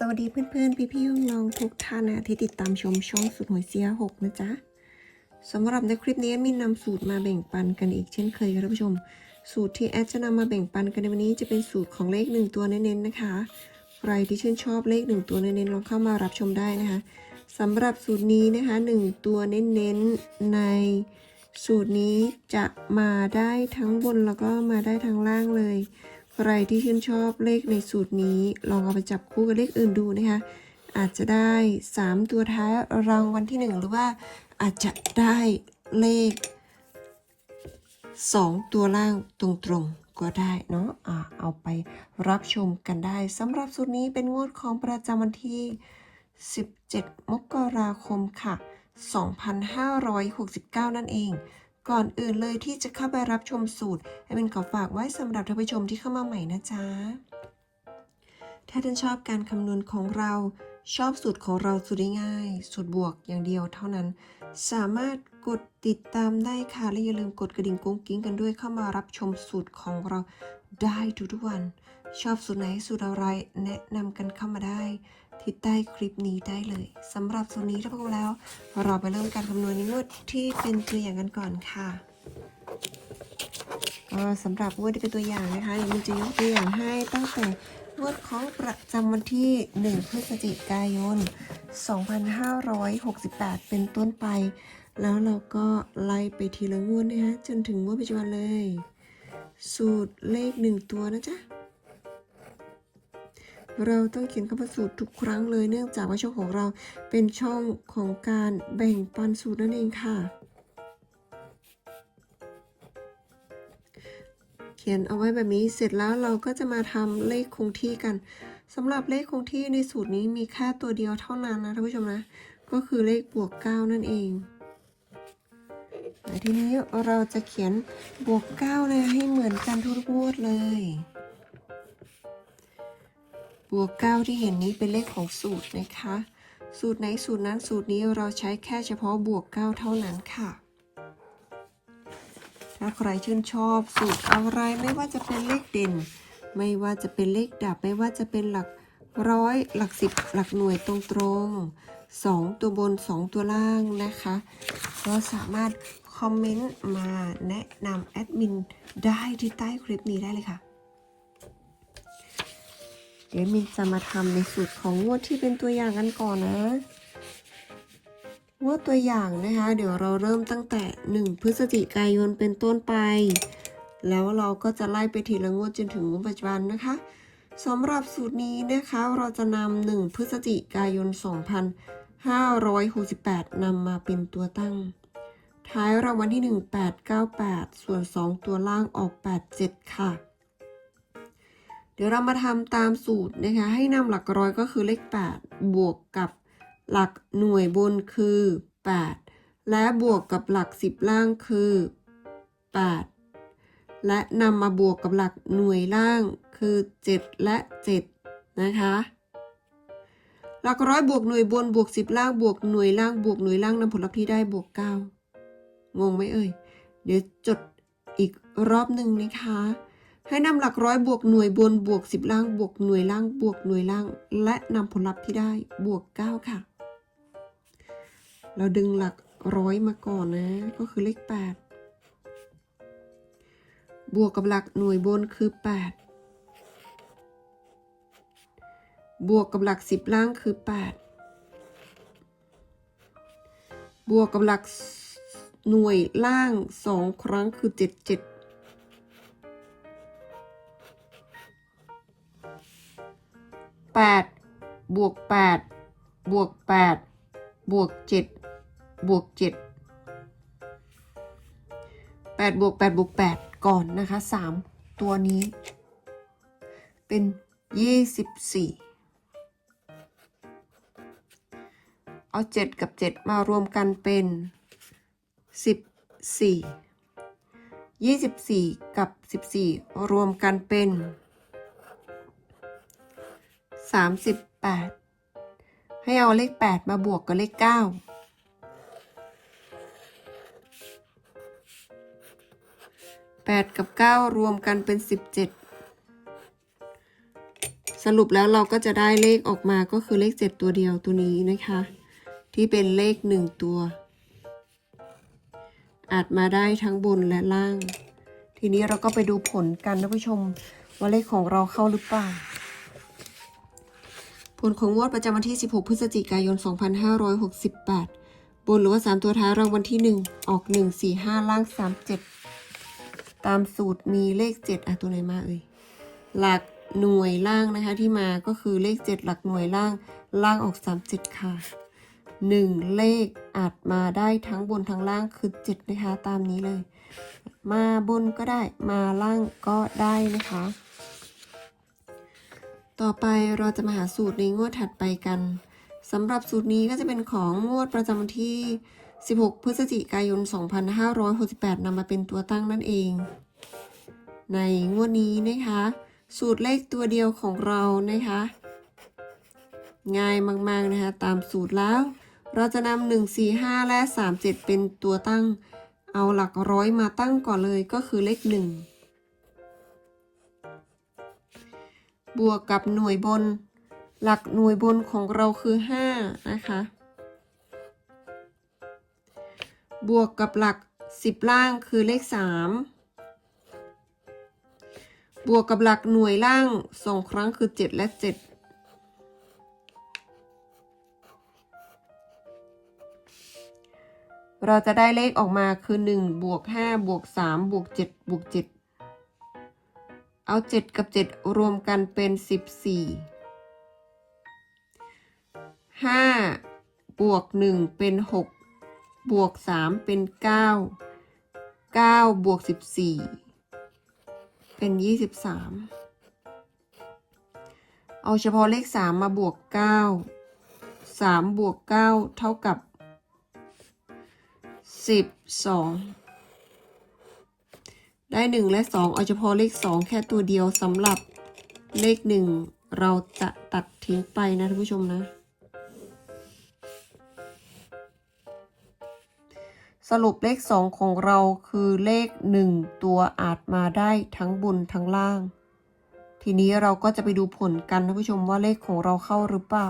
สวัสดีเพื่อนๆ พี่ๆน้องๆทุกท่านนะที่ติดตามชมช่องสุดหวยเสียหกนะจ๊ะสำหรับในคลิปนี้มีนำสูตรมาแบ่งปันกันอีกเช่นเคยค่ะท่านผู้ชม สูตรที่แอดจะนำมาแบ่งปันกันในวันนี้จะเป็นสูตรของเลขหนึ่งตัวเน้นๆนะคะ ใครที่ชื่นชอบเลขหนึ่งตัวเน้นๆลองเข้ามารับชมได้นะคะสำหรับสูตรนี้นะคะหนึ่งตัวเน้นๆในสูตรนี้จะมาได้ทั้งบนแล้วก็มาได้ทั้งล่างเลย ใครที่ชื่นชอบเลขในสูตรนี้ ลองเอาไปจับคู่กับเลขอื่นดูนะคะ อาจจะได้ 3 ตัวท้ายรางวัลที่ 1 หรือว่าอาจจะได้เลข 2 ตัวล่างตรงๆก็ได้เนาะอ่าเอาไปรับชมกันได้สำหรับสูตรนี้เป็นงวดของประจำวันที่ 17 มกราคมค่ะ 2569 นั่นเอง ก่อนอื่นเลยที่จะเข้าไปรับชมสูตรให้เป็นขอฝากไว้สำหรับท่านผู้ชมที่เข้ามาใหม่นะจ๊ะ ถ้าท่านชอบการคำนวณของเราชอบสูตรของเราสูตรได้ง่าย สูตรบวกอย่างเดียวเท่านั้น สามารถกดติดตามได้ค่ะ และอย่าลืมกดกระดิ่งกุ้งกิ้งกันด้วยเข้ามารับชมสูตรของเราได้ทุกวัน ชอบสูตรไหนสูตรอะไรแนะนำกันเข้ามาได้ ที่ใต้คลิปนี้ได้เลยสำหรับสูตรนี้ถ้าพร้อมแล้ว เราไปเริ่มการคำนวณในงวดที่เป็นตัวอย่างกันก่อนค่ะก็สำหรับงวดที่เป็นตัวอย่างนะคะเดี๋ยวมันจะยกตัวอย่างให้ตั้งแต่งวดของประจำวันที่ 1 พฤศจิกายน 2568 เป็นต้นไป แล้วเราก็ไล่ไปทีละงวดนะคะจนถึงงวดปัจจุบันเลย สูตรเลข 1 ตัวนะจ๊ะ เราต้องเขียนคำว่าสูตรทุกครั้งเลย เนื่องจากว่าช่องของเราเป็นช่องของการแบ่งปันสูตรนั่นเองค่ะ เขียนเอาไว้แบบนี้เสร็จแล้วเราก็จะมาทำเลขคงที่กันสำหรับเลขคงที่ในสูตรนี้มีแค่ตัวเดียวเท่านั้นนะท่านผู้ชมนะ ก็คือเลขบวก 9 นั่นเองทีนี้เราจะเขียนบวก 9 เลยให้เหมือนกันทุกงวดเลย บวก9ที่เห็นนี้เป็นเลขของสูตรนะคะ สูตรไหนสูตรนั้นสูตรนี้เราใช้แค่เฉพาะบวก9เท่านั้นค่ะ ถ้าใครชื่นชอบสูตรอะไรไม่ว่าจะเป็นเลขเด่น ไม่ว่าจะเป็นเลขดับ ไม่ว่าจะเป็นหลักร้อยหลักสิบหลักหน่วยตรงๆสองตัวบนสองตัวล่างนะคะ ก็สามารถคอมเมนต์มาแนะนำแอดมินได้ที่ใต้คลิปนี้ได้เลยค่ะ เดี๋ยวมินจะมาทำในสูตรของงวดที่เป็นตัวอย่างกันก่อนนะงวดตัวอย่างนะคะ เดี๋ยวเราเริ่มตั้งแต่ 1 พฤศจิกายนเป็นต้นไป แล้วเราก็จะไล่ไปทีละงวดจนถึงงวดปัจจุบันนะคะสำหรับสูตรนี้นะคะเราจะนำ1พฤศจิกายน 2568นำมาเป็นตัวตั้ง ท้ายรางวัลที่ 1898 ส่วน 2 ตัวล่างออก 87 ค่ะ เดี๋ยวเรามาทำตามสูตรนะคะ ให้นำหลักร้อยก็คือเลข 8 บวกกับหลักหน่วยบนคือ 8 และบวกกับหลัก 10 ล่างคือ 8 และนำมาบวกกับหลักหน่วยล่างคือ 7 และ 7 นะคะ หลักร้อยบวกหน่วยบนบวก 10 ล่างบวกหน่วยล่างบวกหน่วยล่างนำผลลัพธ์ที่ได้บวก 9 งงไหมเอ่ย เดี๋ยวจดอีกรอบหนึ่งนะคะ ให้นำหลักร้อยบวกหน่วยบนบวก 10 ล่างบวกหน่วยล่างบวกหน่วยล่าง และนำผลลัพธ์ที่ได้บวก 9 ค่ะ เราดึงหลักร้อยมาก่อนนะ ก็คือเลข 8 บวกกับหลักหน่วยบนคือ 8 บวกกับหลัก 10 ล่างคือ 8 บวกกับหลักหน่วยล่าง 2 ครั้งคือ 7 7 แปดบวกแปดบวกแปดบวกเจ็ดบวกเจ็ดแปดบวกแปดบวกแปดก่อนนะคะสามตัวนี้ เป็นยี่สิบสี่เอาเจ็ดกับเจ็ดมารวมกันเป็นสิบสี่ยี่สิบสี่กับสิบสี่รวมกันเป็น สามสิบแปดให้เอาเลขแปดมาบวกกับเลขเก้าแปดกับเก้ารวมกันเป็นสิบเจ็ดสรุปแล้วเราก็จะได้เลขออกมาก็คือเลข 7 ตัวเดียวตัวนี้นะคะ ที่เป็นเลข 1 ตัว อาจมาได้ทั้งบนและล่าง ทีนี้เราก็ไปดูผลกันนะผู้ชม ว่าเลขของเราเข้าหรือเปล่า ผลของงวดประจำวันที่ 16 พฤศจิกายน 2568 บนหรือว่า 3 ตัวท้ายรางวัลที่ 1 ออก 1 4 5 ล่าง 37 ตามสูตรมีเลข 7 อะ ตัวไหนมาเอ่ย หลักหน่วยล่างนะคะที่มาก็คือเลข 7 หลักหน่วยล่าง ล่างออก 37 ค่ะ 1 เลขอาจมาได้ทั้งบนทั้งล่างคือ 7 นะคะ ตามนี้เลย มาบนก็ได้ มาล่างก็ได้นะคะ ต่อไปเราจะมาหาสูตรในงวดถัดไปกันสำหรับสูตรนี้ก็จะเป็นของงวดประจำวันที่ 16 พฤศจิกายน 2568นำมาเป็นตัวตั้งนั่นเอง ในงวดนี้นะคะ สูตรเลขตัวเดียวของเรานะคะ ง่ายมากๆนะคะ ตามสูตรแล้ว เราจะนำ1 4 5 และ 3 7 เป็นตัวตั้ง เอาหลักร้อยมาตั้งก่อนเลยก็คือเลข 1 บวกกับหน่วยบน หลักหน่วยบนของเราคือ 5 นะคะ บวกกับหลัก 10 ล่างคือเลข 3 บวกกับหลักหน่วยล่างสองครั้งคือ 7 และ 7เราจะได้เลขออกมาคือ 1 บวก 5 บวก 3 บวก 7 บวก 7 เอา 7 กับ 7 รวมกันเป็น 14 5 บวก 1 เป็น 6 บวก 3 เป็น 9 9 บวก 14 เป็น 23 เอาเฉพาะเลข 3 มาบวก 9 3 บวก 9 เท่ากับ 12 ได้ 1 และ 2 เอาเฉพาะเลข 2 แค่ตัวเดียวสำหรับเลข 1 เราจะตัดทิ้งไปนะท่านผู้ชมนะ สรุปเลข 2 ของเราคือเลข 1 ตัวอาจมาได้ทั้งบนทั้งล่าง ทีนี้เราก็จะไปดูผลกันท่านผู้ชมว่าเลขของเราเข้าหรือเปล่า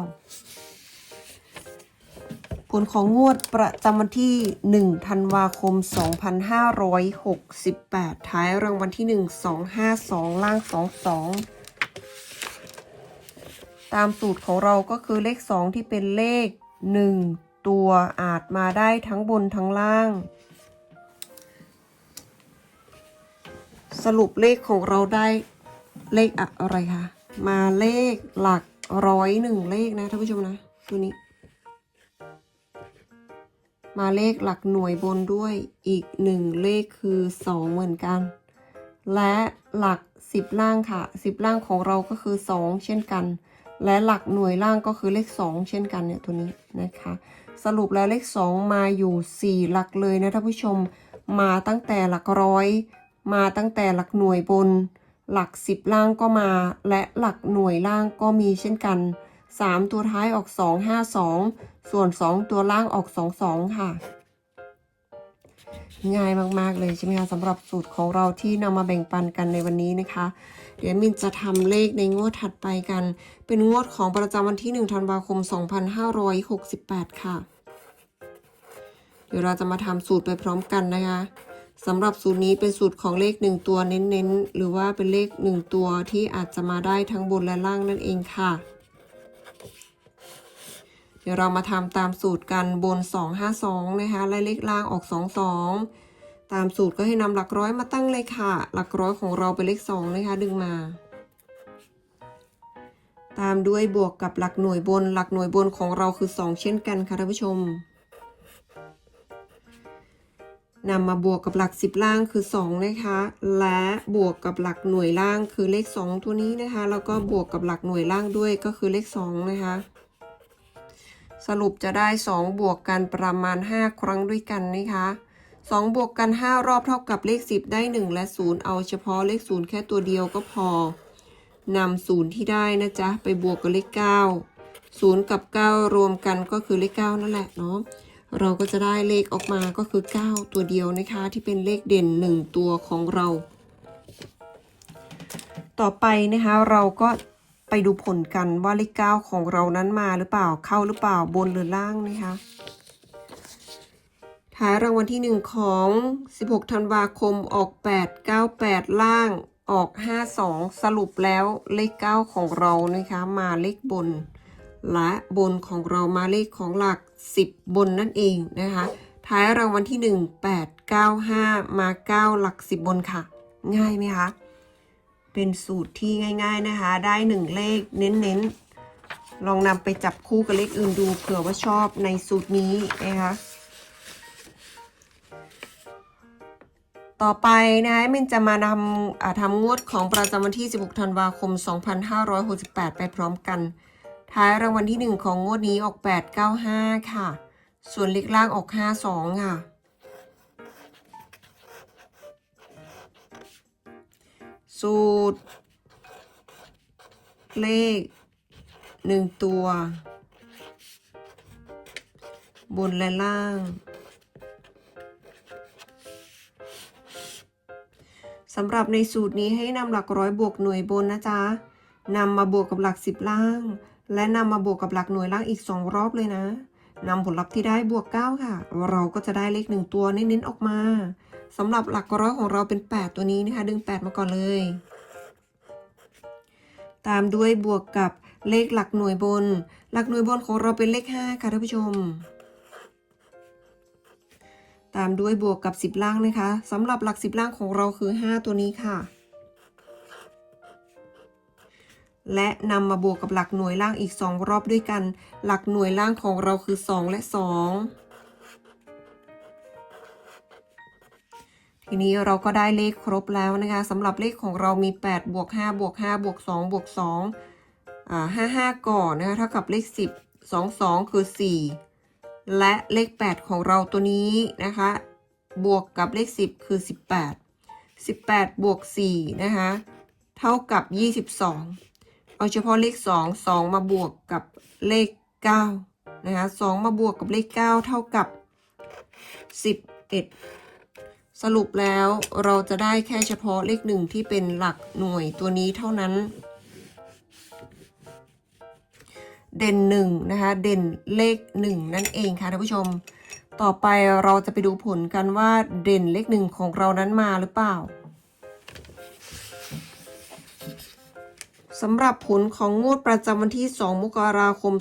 ผลของงวดประจำวันที่ 1 ธันวาคม 2568 ท้ายรางวัลที่ 1 252 ล่าง 22 ตามสูตรของเราก็คือเลข 2 ที่เป็นเลข 1 ตัวอาจมาได้ทั้งบนทั้งล่าง สรุปเลขของเราได้เลขอะไรคะ มาเลขหลักร้อยหนึ่งเลขนะท่านผู้ชมนะ ตัวนี้ มาเลขหลักหน่วยบนด้วยอีกหนึ่งเลขคือสองเหมือนกัน และหลักสิบล่างค่ะสิบล่างของเราก็คือสองเช่นกัน และหลักหน่วยล่างก็คือเลขสองเช่นกันเนี่ยตัวนี้นะคะ สรุปแล้วเลขสองมาอยู่สี่หลักเลยนะท่านผู้ชมมาตั้งแต่หลักร้อย มาตั้งแต่หลักหน่วยบน หลักสิบล่างก็มา และหลักหน่วยล่างก็มีเช่นกัน สามตัวท้ายออกสองห้าสองส่วนสองตัวล่างออกสองสองค่ะ ง่ายมาก ๆ เลยใช่ไหมคะสำหรับสูตรของเราที่นำมาแบ่งปันกันในวันนี้นะคะ เดี๋ยวมินจะทำเลขในงวดถัดไปกัน เป็นงวดของประจำวันที่1ธันวาคม 2568 ค่ะ เดี๋ยวเราจะมาทำสูตรไปพร้อมกันนะคะสำหรับสูตรนี้เป็นสูตรของเลข 1 ตัวเน้นๆ หรือว่าเป็นเลข 1 ตัวที่อาจจะมาได้ทั้งบนและล่างนั่นเองค่ะ ดี๋ยวเรามาทำตามสูตรกันบน 252 นะคะและเลขล่างออก 22 ตามสูตรก็ให้นำหลักร้อยมาตั้งเลยค่ะ หลักร้อยของเราเป็นเลข 2 นะคะ ดึงมา ตามด้วยบวกกับหลักหน่วยบน หลักหน่วยบนของเราคือ 2 เช่นกันค่ะท่านผู้ชมนำมาบวกกับหลัก 10 ล่างคือ 2 นะคะ และบวกกับหลักหน่วยล่างคือเลข 2 ตัวนี้นะคะ แล้วก็บวกกับหลักหน่วยล่างด้วยก็คือเลข 2 นะคะ สรุปจะได้ 2 บวกกันประมาณ 5 ครั้งด้วยกันนะคะ2บวกกัน 5 รอบเท่ากับเลข 10 ได้ 1 และ 0 เอาเฉพาะเลข 0 แค่ตัวเดียวก็พอนำศูนย์ที่ได้นะจ๊ะ ไปบวกกับเลข 9 0 กับ 9 รวมกันก็คือเลข 9 นั่นแหละเนาะเราก็จะได้เลขออกมาก็คือ 9 ตัวเดียวนะคะ ที่เป็นเลขเด่น 1 ตัวของเรา ต่อไปนะคะเราก็ ไปดูผลกันว่าเลข9ของเรานั้นมาหรือเปล่าเข้าหรือเปล่าบนหรือล่างนะคะท้ายรางวัลที่ 1 ของ 16 ธันวาคมออก 8 98 ล่างออก 52 สรุปแล้วเลข 9 ของเรานะคะ มาเลขบน และบนของเรามาเลขของหลัก 10 บนนั่นเองนะคะ ท้ายรางวัลที่ 1 8 9 5 มา 9 หลัก 10 บนค่ะ ง่ายไหมคะ เป็นสูตรที่ง่ายๆนะคะ ได้1เลขเน้นๆ ลองนำไปจับคู่กับเลขอื่นดูเผื่อว่าชอบในสูตรนี้นะคะต่อไปนะคะมินจะมาทำทำงวดของประจำวันที่ 16 ธันวาคม 2568 ไปพร้อมกัน ท้ายรางวัลที่ 1 ของงวดนี้ออก 895 ค่ะ ส่วนเลขล่างออก 52 ค่ะ สูตร เลข1ตัว บนและล่าง สำหรับในสูตรนี้ให้นำหลักร้อยบวกหน่วยบนนะจ๊ะนำมาบวกกับหลักสิบล่าง และนำมาบวกกับหลักหน่วยล่างอีก2รอบเลยนะนำผลลัพธ์ที่ได้บวก 9 ค่ะ เราก็จะได้เลข1ตัวเน้นๆออกมา สำหรับหลักร้อยของเราเป็น 8 ตัวนี้นะคะ ดึง 8 มาก่อนเลย ตามด้วยบวกกับเลขหลักหน่วยบน หลักหน่วยบนของเราเป็นเลข 5 ค่ะท่านผู้ชม ตามด้วยบวกกับ 10 ล่างนะคะสำหรับหลัก 10 ล่างของเราคือ 5 ตัวนี้ค่ะ และนำมาบวกกับหลักหน่วยล่างอีก 2 รอบด้วยกัน หลักหน่วยล่างของเราคือ 2 และ 2 ทีนี้เราก็ได้เลขครบแล้วนะคะสำหรับเลขของเรามี8บวก5บวก5บวก2บวก2อ่า5 5 ก่อนนะคะเท่ากับเลข 10 2 2 คือ 4 และเลข 8 ของเราตัวนี้นะคะ บวกกับเลข 10 คือ 18 18 บวก4นะคะเท่ากับ 22 เอาเฉพาะเลข 2 2 มาบวกกับเลข 9 นะคะ2มาบวกกับเลข 9 เท่ากับ 11 สรุปแล้วเราจะได้แค่เฉพาะเลข1ที่เป็นหลักหน่วยตัวนี้เท่านั้น เด่นหนึ่งนะคะ เด่นเลขหนึ่งนั่นเองค่ะท่านผู้ชม ต่อไปเราจะไปดูผลกันว่าเด่นเลขหนึ่งของเรานั้นมาหรือเปล่าสำหรับผลของงวดประจำวันที่ 2 มกราคม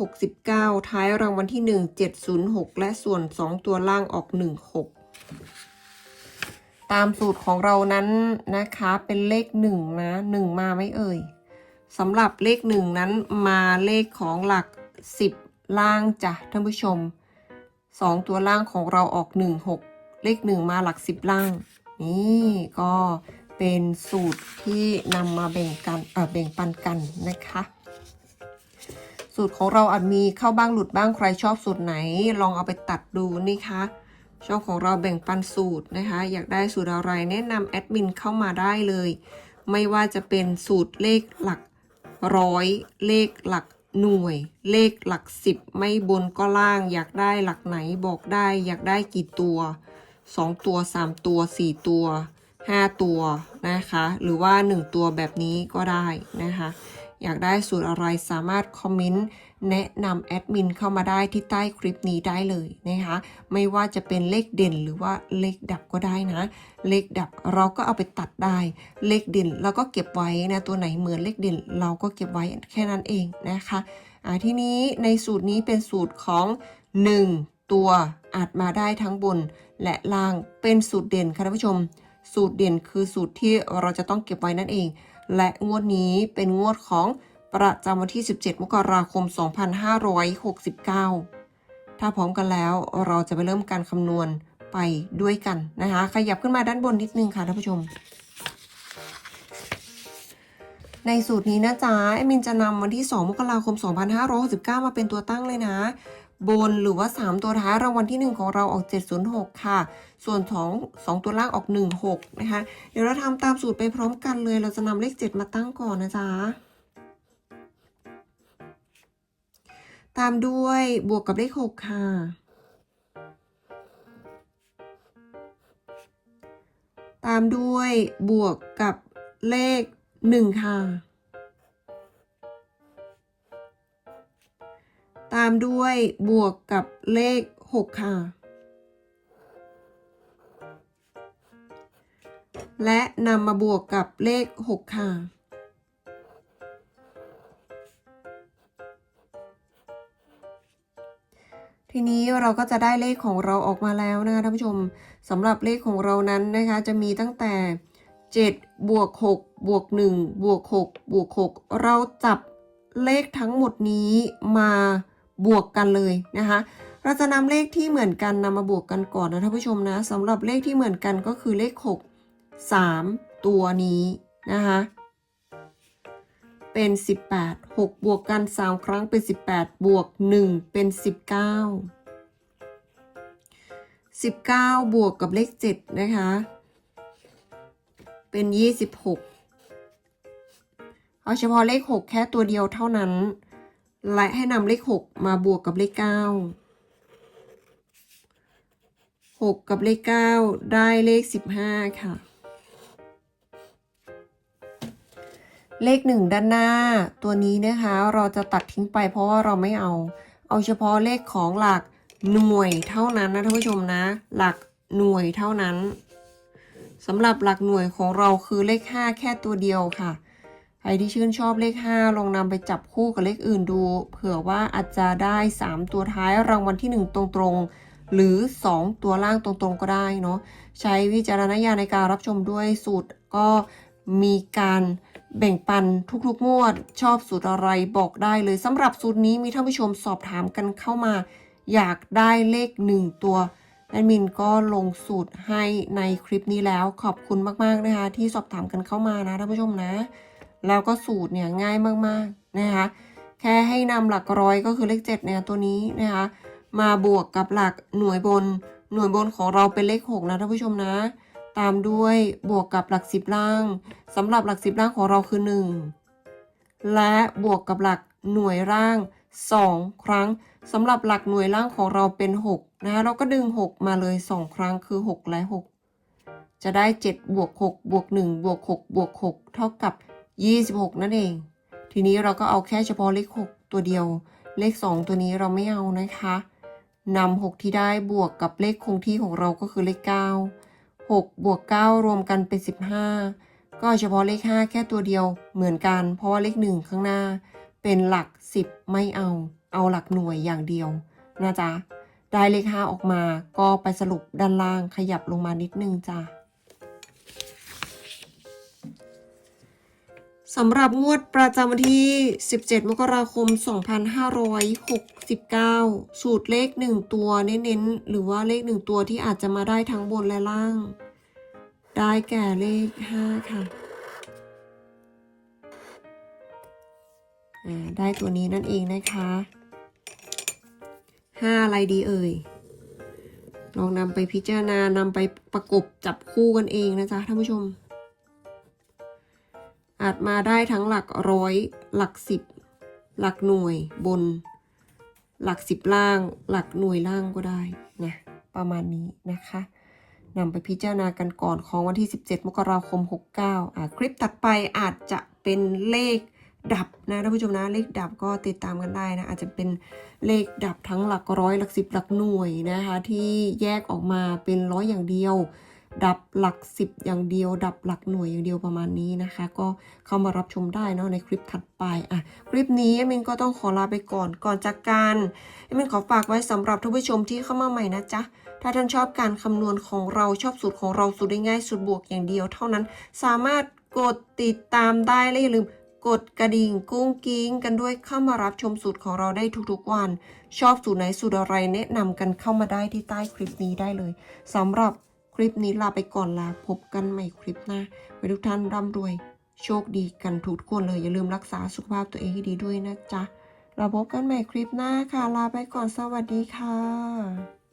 2569 ท้ายรางวัลที่ 1 706 และส่วน 2 ตัวล่างออก 16 ตามสูตรของเรานั้นนะคะเป็นเลข1นะ1มาไม่เอ่ยสำหรับเลขหนึ่งนั้นมาเลขของหลัก10ล่างจ้ะท่านผู้ชม2ตัวล่างของเราออก1 6เลข1มาหลัก10ล่าง นี่ก็เป็นสูตรที่นำมาแบ่งกันเออแบ่งปันกันนะคะ สูตรของเราอาจมีเข้าบ้างหลุดบ้างใครชอบสูตรไหน ลองเอาไปตัดดูนี่คะ ช่องของเราแบ่งปันสูตรนะคะ อยากได้สูตรอะไรแนะนำแอดมินเข้ามาได้เลย ไม่ว่าจะเป็นสูตรเลขหลักร้อยเลขหลักหน่วย เลขหลักสิบไม่บนก็ล่าง อยากได้หลักไหนบอกได้ อยากได้กี่ตัวสองตัวสามตัวสี่ตัวห้าตัวนะคะ หรือว่าหนึ่งตัวแบบนี้ก็ได้นะคะ อยากได้สูตรอะไรสามารถคอมเมนต์แนะนำแอดมินเข้ามาได้ที่ใต้คลิปนี้ได้เลยนะคะ ไม่ว่าจะเป็นเลขเด่นหรือว่าเลขดับก็ได้นะ เลขดับเราก็เอาไปตัดได้ เลขเด่นเราก็เก็บไว้นะตัวไหนเหมือนเลขเด่น เราก็เก็บไว้แค่นั้นเองนะคะอ่าทีนี้ในสูตรนี้เป็นสูตรของ 1 ตัวอาจมาได้ทั้งบนและล่างเป็นสูตรเด่นค่ะท่านผู้ชม สูตรเด่นคือสูตรที่เราจะต้องเก็บไว้นั่นเอง และงวดนี้เป็นงวดของประจำวันที่ 17 มกราคม 2569 ถ้าพร้อมกันแล้วเราจะไปเริ่มการคำนวณไปด้วยกันนะคะ ขยับขึ้นมาด้านบนนิดนึงค่ะท่านผู้ชม ในสูตรนี้นะจ๊ะแอมินจะนำวันที่ 2 มกราคม 2569 มาเป็นตัวตั้งเลยนะ บนหรือว่า 3 ตัวท้ายรางวัลที่ 1 ของเราออก 706 ค่ะ ส่วน2 2ตัวล่างออก 16 นะคะ เดี๋ยวเราทำตามสูตรไปพร้อมกันเลย เราจะนำเลข 7 มาตั้งก่อนนะจ๊ะ ตามด้วยบวกกับเลข 6 ค่ะ ตามด้วยบวกกับเลข 1 ค่ะ ตามด้วยบวกกับเลข 6 ค่ะ และนำมาบวกกับเลข 6 ค่ะ ทีนี้เราก็จะได้เลขของเราออกมาแล้วนะคะท่านผู้ชมสำหรับเลขของเรานั้นนะคะจะมีตั้งแต่ 7 บวก 6 บวก 1 บวก 6 บวก 6 เราจับเลขทั้งหมดนี้มาบวกกันเลยนะคะเราจะนำเลขที่เหมือนกันนำมาบวกกันก่อนนะท่านผู้ชมนะสำหรับเลขที่เหมือนกันก็คือเลข 6 3 ตัวนี้นะคะเป็น 18 6 บวกกัน 3 ครั้งเป็น 18 บวก 1 เป็น 19 19 บวกกับเลข 7 นะคะ เป็น 26 เอาเฉพาะเลข 6 แค่ตัวเดียวเท่านั้น และให้นำเลข 6 มาบวกกับเลข 9 6 กับเลข 9 ได้เลข 15 ค่ะ เลข1ด้านหน้าตัวนี้นะคะ เราจะตัดทิ้งไปเพราะว่าเราไม่เอา เอาเฉพาะเลขของหลักหน่วยเท่านั้นนะท่านผู้ชมนะ หลักหน่วยเท่านั้นสำหรับหลักหน่วยของเราคือเลข 5 แค่ตัวเดียวค่ะ ใครที่ชื่นชอบเลข 5 ลองนำไปจับคู่กับเลขอื่นดู เผื่อว่าอาจจะได้ 3 ตัวท้ายรางวัลที่ 1 ตรงๆ หรือ 2 ตัวล่างตรงๆ ก็ได้เนาะ ใช้วิจารณญาณในการรับชมด้วยสูตรก็มีการ แบ่งปันทุกๆงวด ชอบสูตรอะไรบอกได้เลยสำหรับสูตรนี้มีท่านผู้ชมสอบถามกันเข้ามา อยากได้เลข1ตัวแอดมินก็ลงสูตรให้ในคลิปนี้แล้วขอบคุณมากๆนะคะ ที่สอบถามกันเข้ามานะท่านผู้ชมนะ แล้วก็สูตรเนี่ยง่ายมากๆนะคะแค่ให้นำหลักร้อยก็คือเลข7เนี่ยตัวนี้นะคะมาบวกกับหลักหน่วยบนหน่วยบนของเราเป็นเลข 6 นะท่านผู้ชมนะ ตามด้วยบวกกับหลัก10ล่างสำหรับหลัก10ล่างของเราคือ 1 และบวกกับหลักหน่วยร่าง 2 ครั้งสำหรับหลักหน่วยล่างของเราเป็น6นะคะเราก็ดึง 6 มาเลย 2 ครั้งคือ 6 และ 6 จะได้ 7 บวก 6 บวก 1 บวก 6 บวก 6 เท่ากับ 26 นั่นเอง ทีนี้เราก็เอาแค่เฉพาะเลข 6 ตัวเดียว เลข 2 ตัวนี้เราไม่เอานะคะนำ6ที่ได้บวกกับเลขคงที่ของเราก็คือเลข 9 6 บวก 9 รวมกันเป็น 15 ก็เอาเฉพาะเลข 5 แค่ตัวเดียวเหมือนกัน เพราะว่าเลข 1 ข้างหน้า เป็นหลัก 10 ไม่เอา เอาหลักหน่วยอย่างเดียวนะจ๊ะ ได้เลข 5 ออกมาก็ไปสรุปด้านล่างขยับลงมานิดนึงจ้ะ สำหรับงวดประจำวันที่ 17 มกราคม 2569 สูตรเลข 1 ตัวเน้นๆ หรือว่าเลข 1 ตัวที่อาจจะมาได้ทั้งบนและล่าง ได้แก่เลข 5 ค่ะอ่าได้ตัวนี้นั่นเองนะคะ 5 อะไรดีเอ่ย ลองนำไปพิจารณานำไปประกบจับคู่กันเองนะจ๊ะท่านผู้ชม อาจมาได้ทั้งหลักร้อย หลักสิบ หลักหน่วยบน หลักสิบล่าง หลักหน่วยล่างก็ได้นะประมาณนี้นะคะนำไปพิจารณากันก่อนของวันที่ 17 มกราคม 69อ่าคลิปถัดไปอาจจะเป็นเลขดับนะท่านผู้ชมนะเลขดับก็ติดตามกันได้นะอาจจะเป็นเลขดับทั้งหลักร้อยหลักสิบหลักหน่วยนะคะที่แยกออกมาเป็นร้อยอย่างเดียว ดับหลักสิบอย่างเดียว ดับหลักหน่วยอย่างเดียวประมาณนี้นะคะ ก็เข้ามารับชมได้เนาะในคลิปถัดไปอะคลิปนี้เอมินก็ต้องขอลาไปก่อนก่อนจากการเอมินขอฝากไว้สำหรับท่านผู้ชมที่เข้ามาใหม่นะจ๊ะถ้าท่านชอบการคำนวณของเราชอบสูตรของเราสูตรได้ง่ายสูตรบวกอย่างเดียว เท่านั้นสามารถกดติดตามได้และอย่าลืมกดกระดิ่งกุ้งกิ้งกันด้วยเข้ามารับชมสูตรของเราได้ทุกๆวัน ชอบสูตรไหนสูตรอะไรแนะนำกันเข้ามาได้ที่ใต้คลิปนี้ได้เลยสำหรับ คลิปนี้ลาไปก่อนลาพบกันใหม่คลิปหน้าไว้ทุกท่านร่ำรวย โชคดีกันทุกคนเลย อย่าลืมรักษาสุขภาพตัวเองให้ดีด้วยนะจ๊ะ เราพบกันใหม่คลิปหน้าค่ะ ลาไปก่อนสวัสดีค่ะ